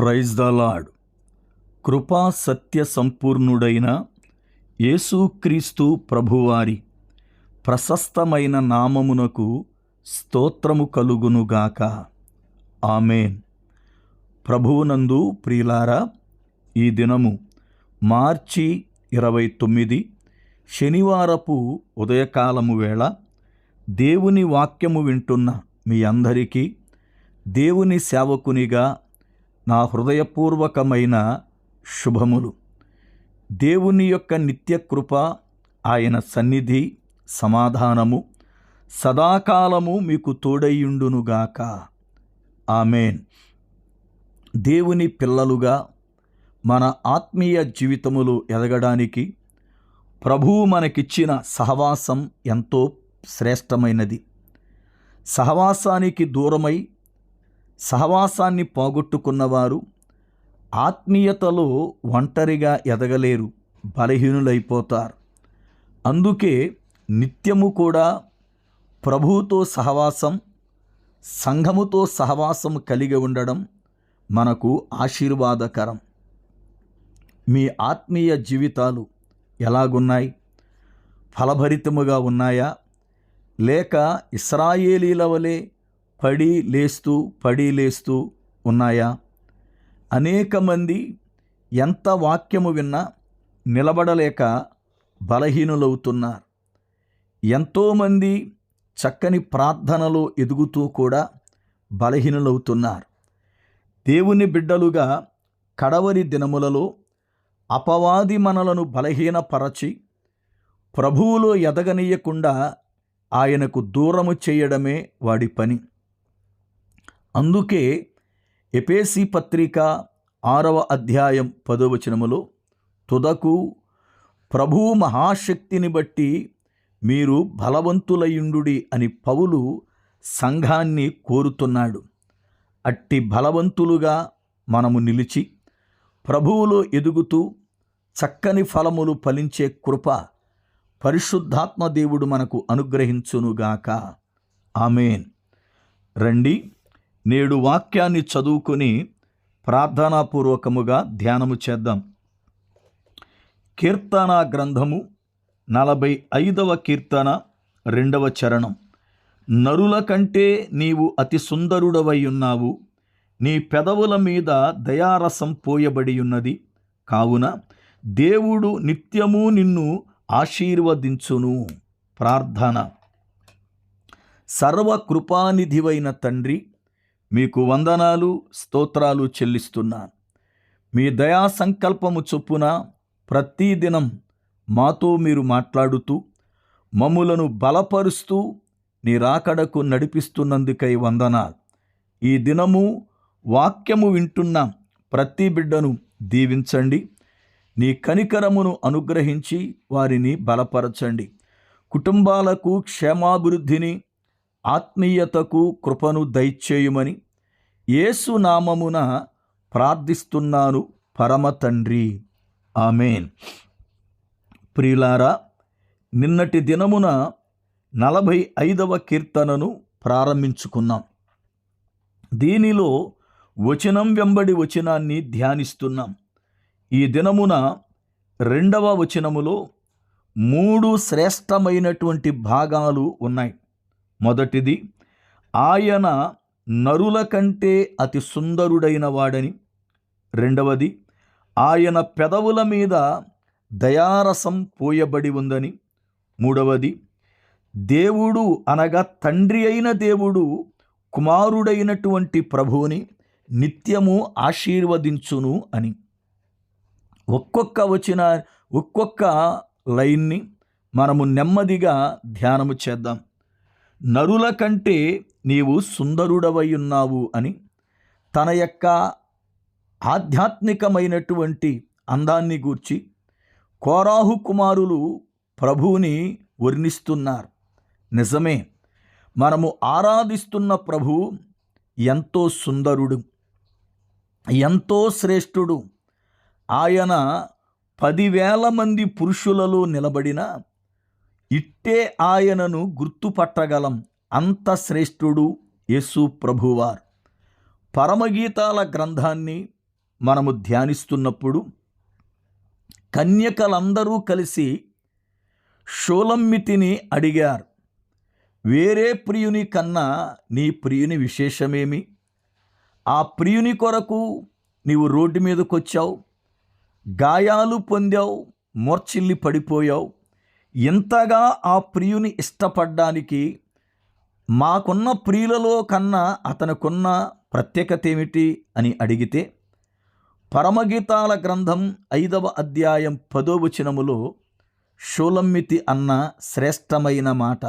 Praise the lord కృపా సత్య సంపూర్ణుడైన యేసుక్రీస్తు ప్రభువారి ప్రశస్తమైన నామమునకు స్తోత్రము కలుగునుగాక ఆమెన్. ప్రభువునందు ప్రియులారా ఈ దినము మార్చి ఇరవై తొమ్మిది శనివారపు ఉదయకాలము వేళ దేవుని వాక్యము వింటున్న మీ అందరికీ దేవుని సేవకునిగా నా హృదయపూర్వకమైన శుభములు. దేవుని యొక్క నిత్య కృప ఆయన సన్నిధి సమాధానము సదాకాలము మీకు తోడయ్యుండునుగాక ఆమెన్. దేవుని పిల్లలుగా మన ఆత్మీయ జీవితములు ఎదగడానికి ప్రభువు మనకిచ్చిన సహవాసం ఎంతో శ్రేష్టమైనది. సహవాసానికి దూరమై సహవాసాన్ని పోగొట్టుకున్నవారు ఆత్మీయతలో ఒంటరిగా ఎదగలేరు బలహీనులైపోతారు. అందుకే నిత్యము కూడా ప్రభువుతో సహవాసం సంఘముతో సహవాసం కలిగి ఉండడం మనకు ఆశీర్వాదకరం. మీ ఆత్మీయ జీవితాలు ఎలాగున్నాయి? ఫలభరితముగా ఉన్నాయా? లేక ఇస్రాయేలీల వలె పడి లేస్తూ పడి లేస్తూ ఉన్నాయా? అనేక మంది ఎంత వాక్యము విన్నా నిలబడలేక బలహీనులవుతున్నారు. ఎంతోమంది చక్కని ప్రార్థనలో ఎదుగుతూ కూడా బలహీనులవుతున్నారు. దేవుని బిడ్డలుగా కడవరి దినములలో అపవాది మనలను బలహీనపరచి ప్రభువులో ఎదగనీయకుండా ఆయనకు దూరము చేయడమే వాడి పని. అందుకే ఎపేసి పత్రిక ఆరవ అధ్యాయం పదవచనములో తుదకు ప్రభువు మహాశక్తిని బట్టి మీరు బలవంతులయుండుడి అని పౌలు సంఘాన్ని కోరుతున్నాడు. అట్టి బలవంతులుగా మనము నిలిచి ప్రభువులో ఎదుగుతూ చక్కని ఫలములు ఫలించే కృప పరిశుద్ధాత్మ దేవుడు మనకు అనుగ్రహించునుగాక. ఆమెన్. రండి. నేడు వాక్యాన్ని చదువుకొని ప్రార్థనాపూర్వకముగా ధ్యానము చేద్దాం. కీర్తన గ్రంథము నలభై ఐదవ కీర్తన రెండవ చరణం. నరుల కంటే నీవు అతి సుందరుడవై ఉన్నావు. నీ పెదవుల మీద దయారసం పోయబడి ఉన్నది. కావున దేవుడు నిత్యము నిన్ను ఆశీర్వదించును. ప్రార్థన. సర్వకృపానిధివైన తండ్రి మీకు వందనాలు స్తోత్రాలు చెల్లిస్తున్నాను. మీ దయా సంకల్పము చొప్పున ప్రతిదినం మాతో మీరు మాట్లాడుతూ మమ్ములను బలపరుస్తూ నీ రాకడకు నడిపిస్తున్నందుకై వందనాలు. ఈ దినము వాక్యము వింటున్న ప్రతి బిడ్డను దీవించండి. నీ కనికరమును అనుగ్రహించి వారిని బలపరచండి. కుటుంబాలకు క్షేమాభివృద్ధిని ఆత్మీయతకు కృపను దయచేయుమని ఏసునామమున ప్రార్థిస్తున్నాను పరమ తండ్రి. ఆమెన్. ప్రియులారా నిన్నటి దినమున నలభై ఐదవ కీర్తనను ప్రారంభించుకున్నాం. దీనిలో వచనం వెంబడి వచనాన్ని ధ్యానిస్తున్నాం. ఈ దినమున రెండవ వచనములో మూడు శ్రేష్టమైనటువంటి భాగాలు ఉన్నాయి. మొదటిది ఆయన నరుల కంటే అతి సుందరుడైన వాడని. రెండవది ఆయన పెదవుల మీద దయారసం పోయబడి ఉందని. మూడవది దేవుడు అనగా తండ్రి అయిన దేవుడు కుమారుడైనటువంటి ప్రభువుని నిత్యము ఆశీర్వదించును అని. ఒక్కొక్క వచ్చిన ఒక్కొక్క లైన్ని మనము నెమ్మదిగా ధ్యానము చేద్దాం. నరుల కంటే నీవు సుందరుడవై ఉన్నావు అని తన యొక్క ఆధ్యాత్మికమైనటువంటి అందాన్ని గూర్చి కోరాహు కుమారులు ప్రభువుని వర్ణిస్తున్నారు. నిజమే మనము ఆరాధిస్తున్న ప్రభు ఎంతో సుందరుడు ఎంతో శ్రేష్ఠుడు. ఆయన పదివేల మంది పురుషులలో నిలబడిన ఇట్టే ఆయనను గుర్తుపట్టగలం అంత శ్రేష్ఠుడు యేసు ప్రభువార్. పరమగీతాల గ్రంథాన్ని మనము ధ్యానిస్తున్నప్పుడు కన్యకలందరూ కలిసి షోలమ్మితిని అడిగారు. వేరే ప్రియుని కన్నా నీ ప్రియుని విశేషమేమి? ఆ ప్రియుని కొరకు నీవు రోడ్డు మీదకొచ్చావు గాయాలు పొందావు మోర్చిల్లి పడిపోయావు. ఇంతగా ఆ ప్రియుని ఇష్టపడ్డానికి మాకున్న ప్రియులలో కన్నా అతనికున్న ప్రత్యేకత ఏమిటి అని అడిగితే పరమగీతాల గ్రంథం ఐదవ అధ్యాయం పదో వచనములో షోలమ్మితి అన్న శ్రేష్టమైన మాట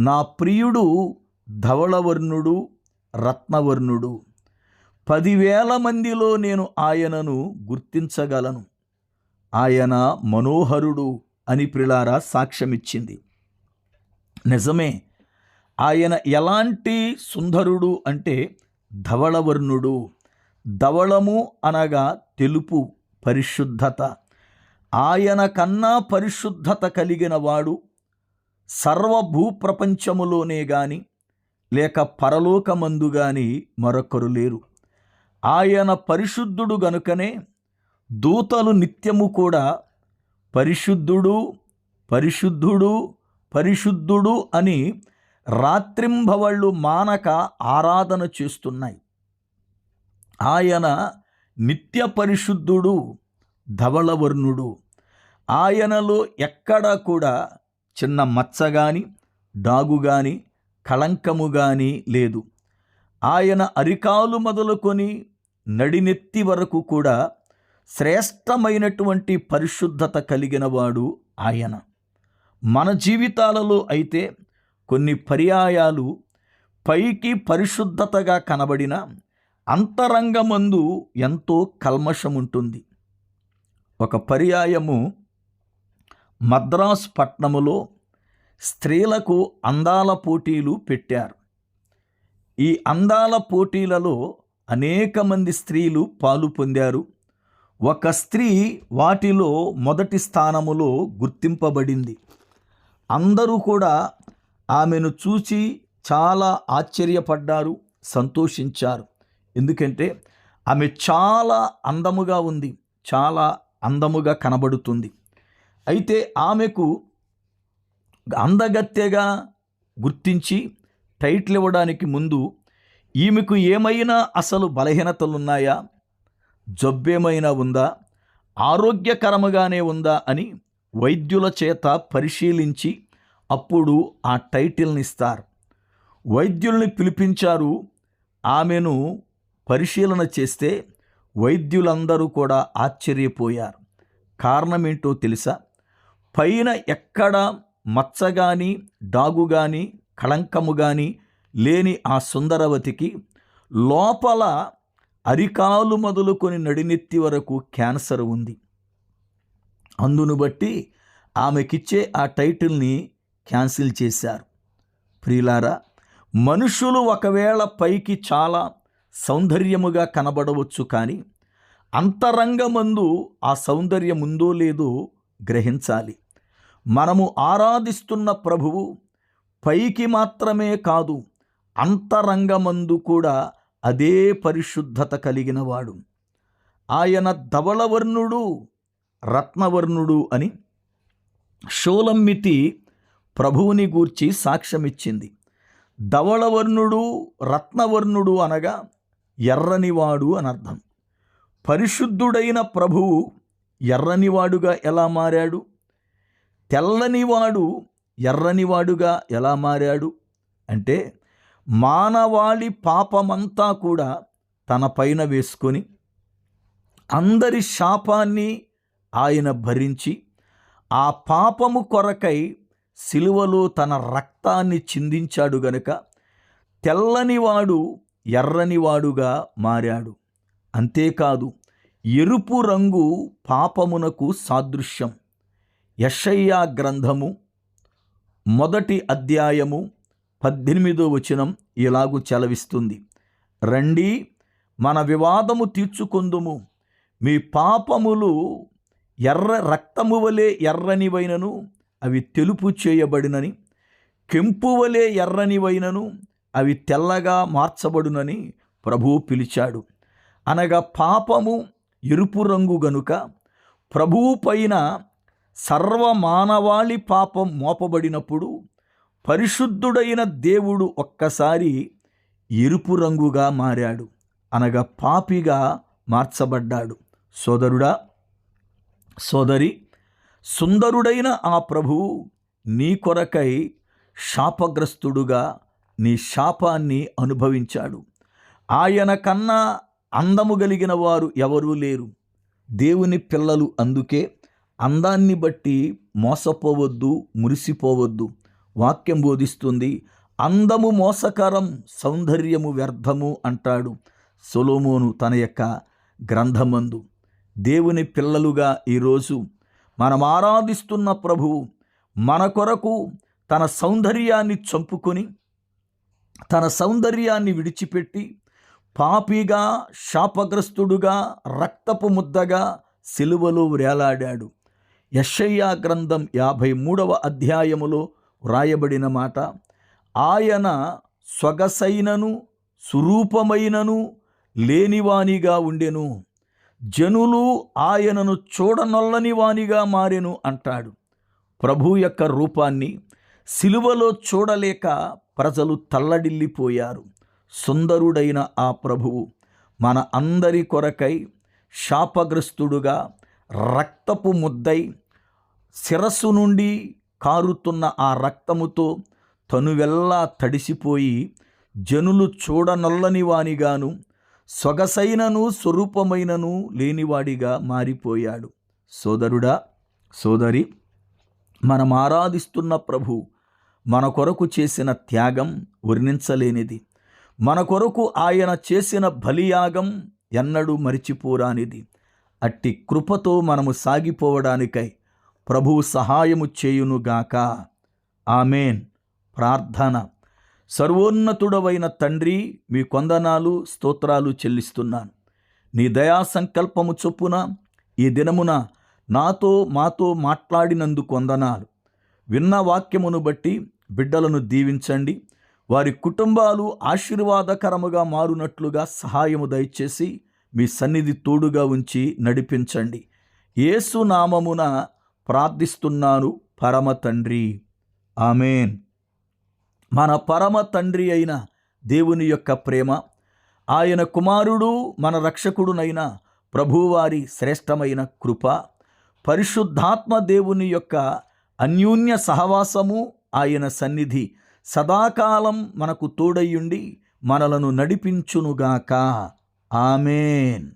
నా ప్రియుడు ధవళవర్ణుడు రత్నవర్ణుడు. పదివేల మందిలో నేను ఆయనను గుర్తించగలను. ఆయన మనోహరుడు. అని ప్రిలారా సాక్ష్యమిచ్చింది. నిజమే ఆయన ఎలాంటి సుందరుడు అంటే ధవళవర్ణుడు. ధవళము అనగా తెలుపు పరిశుద్ధత. ఆయన కన్నా పరిశుద్ధత కలిగిన వాడు సర్వభూప్రపంచములోనే గాని లేక పరలోకమందు గాని మరొకరు లేరు. ఆయన పరిశుద్ధుడు గనుకనే దూతలు నిత్యము కూడా పరిశుద్ధుడు పరిశుద్ధుడు పరిశుద్ధుడు అని రాత్రింబవళ్ళు మానక ఆరాధన చేస్తున్నాయి. ఆయన నిత్య పరిశుద్ధుడు ధవళవర్ణుడు. ఆయనలో ఎక్కడా కూడా చిన్న మచ్చ కానీ డాగు కానీ కళంకము కానీ లేదు. ఆయన అరికాలు మొదలుకొని నడినెత్తి వరకు కూడా శ్రేష్టమైనటువంటి పరిశుద్ధత కలిగినవాడు ఆయన. మన జీవితాలలో అయితే కొన్ని పర్యాయాలు పైకి పరిశుద్ధతగా కనబడిన అంతరంగమందు ఎంతో కల్మషం ఉంటుంది ఒక పర్యాయము మద్రాస్ పట్నములో స్త్రీలకు అందాల పోటీలు పెట్టారు. ఈ అందాల పోటీలలో అనేక మంది స్త్రీలు పాలు పొందారు. ఒక స్త్రీ వాటిలో మొదటి స్థానములో గుర్తింపబడింది. అందరూ కూడా ఆమెను చూసి చాలా ఆశ్చర్యపడ్డారు సంతోషించారు. ఎందుకంటే ఆమె చాలా అందముగా ఉంది చాలా అందముగా కనబడుతుంది. అయితే ఆమెకు అందగత్తెగా గుర్తించి టైటిల్ ఇవ్వడానికి ముందు ఈమెకు ఏమైనా అసలు బలహీనతలున్నాయా? జబ్బేమైనా ఉందా? ఆరోగ్యకరముగానే ఉందా? అని వైద్యుల చేత పరిశీలించి అప్పుడు ఆ టైటిల్ని ఇస్తారు వైద్యుల్ని పిలిపించారు. ఆమెను పరిశీలన చేస్తే వైద్యులందరూ కూడా ఆశ్చర్యపోయారు. కారణమేంటో తెలుసా? పైన ఎక్కడ మచ్చగాని డాగు కానీ కళంకము కానీ లేని ఆ సుందరవతికి లోపల అరికాలు మొదలుకొని నడినెత్తి వరకు క్యాన్సర్ ఉంది. అందును బట్టి ఆమెకిచ్చే ఆ టైటిల్ని క్యాన్సిల్ చేశారు. ప్రియులారా మనుషులు ఒకవేళ పైకి చాలా సౌందర్యముగా కనబడవచ్చు కానీ అంతరంగమందు ఆ సౌందర్యం ఉందో లేదో గ్రహించాలి. మనము ఆరాధిస్తున్న ప్రభువు పైకి మాత్రమే కాదు అంతరంగమందు కూడా అదే పరిశుద్ధత కలిగినవాడు. ఆయన ధవళవర్ణుడు రత్నవర్ణుడు అని షోలమ్మితి ప్రభువుని గూర్చి సాక్ష్యమిచ్చింది. ధవళవర్ణుడు రత్నవర్ణుడు అనగా ఎర్రనివాడు అనర్థం పరిశుద్ధుడైన ప్రభువు ఎర్రనివాడుగా ఎలా మారాడు? తెల్లనివాడు ఎర్రనివాడుగా ఎలా మారాడు? అంటే మానవాళి పాపమంతా కూడా తన పైన వేసుకొని అందరి శాపాన్ని ఆయన భరించి ఆ పాపము కొరకై సిలువలో తన రక్తాన్ని చిందించాడు గనుక తెల్లనివాడు ఎర్రనివాడుగా మారాడు. అంతేకాదు ఎరుపు రంగు పాపమునకు సాదృశ్యం. యషయ్యా గ్రంథము మొదటి అధ్యాయము పద్దెనిమిదో వచనం ఇలాగూ చెలవిస్తుంది. రండి మన వివాదము తీర్చుకొందుము. మీ పాపములు ఎర్ర రక్తము వలె ఎర్రనివైనను అవి తెలుపు చేయబడినని కెంపు వలె ఎర్రనివైనను అవి తెల్లగా మార్చబడునని ప్రభువు పిలిచాడు. అనగా పాపము ఎరుపు రంగు గనుక ప్రభువు పైన సర్వమానవాళి పాపం మోపబడినప్పుడు పరిశుద్ధుడైన దేవుడు ఒక్కసారి ఎరుపు రంగుగా మారాడు. అనగా పాపిగా మార్చబడ్డాడు. సోదరుడా సోదరి సుందరుడైన ఆ ప్రభువు నీ కొరకై శాపగ్రస్తుడుగా నీ శాపాన్ని అనుభవించాడు. ఆయన కన్నా అందము కలిగిన వారు ఎవరూ లేరు. దేవుని పిల్లలు అందుకే అందాన్ని బట్టి మోసపోవద్దు మురిసిపోవద్దు. వాక్యం బోధిస్తుంది అందము మోసకరం సౌందర్యము వ్యర్థము అంటాడు సొలోమోను తన యొక్క గ్రంథమందు. దేవుని పిల్లలుగా ఈరోజు మనం ఆరాధిస్తున్న ప్రభువు మన కొరకు తన సౌందర్యాన్ని చంపుకొని తన సౌందర్యాన్ని విడిచిపెట్టి పాపిగా శాపగ్రస్తుడుగా రక్తపు ముద్దగా సిలువలో వేలాడాడు. యషయ్యా గ్రంథం యాభై మూడవ అధ్యాయములో వ్రాయబడిన మాట ఆయన సొగసైనను సురూపమైనను లేనివానిగా ఉండెను. జనులు ఆయనను చూడనొల్లని వానిగా మారెను అంటాడు. ప్రభు యొక్క రూపాన్ని సిలువలో చూడలేక ప్రజలు తల్లడిల్లిపోయారు. సుందరుడైన ఆ ప్రభువు మన అందరి కొరకై శాపగ్రస్తుడుగా రక్తపు ముద్దై శిరస్సు నుండి కారుతున్న ఆ రక్తముతో తనువెల్లా తడిసిపోయి జనులు చూడనొల్లని వానిగాను సొగసైనను స్వరూపమైనను లేనివాడిగా మారిపోయాడు. సోదరుడా సోదరి మనం ఆరాధిస్తున్న ప్రభు మన కొరకు చేసిన త్యాగం వర్ణించలేనిది. మన కొరకు ఆయన చేసిన బలియాగం ఎన్నడూ మరిచిపోరానిది. అట్టి కృపతో మనము సాగిపోవడానికై ప్రభువు సహాయము చేయునుగాక. ఆమెన్. ప్రార్థన. సర్వోన్నతుడవైన తండ్రి మీ కొందనాలు స్తోత్రాలు చెల్లిస్తున్నాను. నీ దయా సంకల్పము చొప్పున ఈ దినమున నాతో మాతో మాట్లాడినందుకు వందనాలు విన్న వాక్యమును బట్టి బిడ్డలను దీవించండి. వారి కుటుంబాలు ఆశీర్వాదకరముగా మారునట్లుగా సహాయము దయచేసి మీ సన్నిధి తోడుగా ఉంచి నడిపించండి. ఏసునామమున ప్రార్థిస్తున్నాను పరమ తండ్రి. ఆమెన్. మన పరమ తండ్రి అయిన దేవుని యొక్క ప్రేమ ఆయన కుమారుడు మన రక్షకుడునైన ప్రభువారి శ్రేష్టమైన కృప పరిశుద్ధాత్మ దేవుని యొక్క అన్యూన్య సహవాసము ఆయన సన్నిధి సదాకాలం మనకు తోడయ్యుండి మనలను నడిపించునుగాక. ఆమెన్.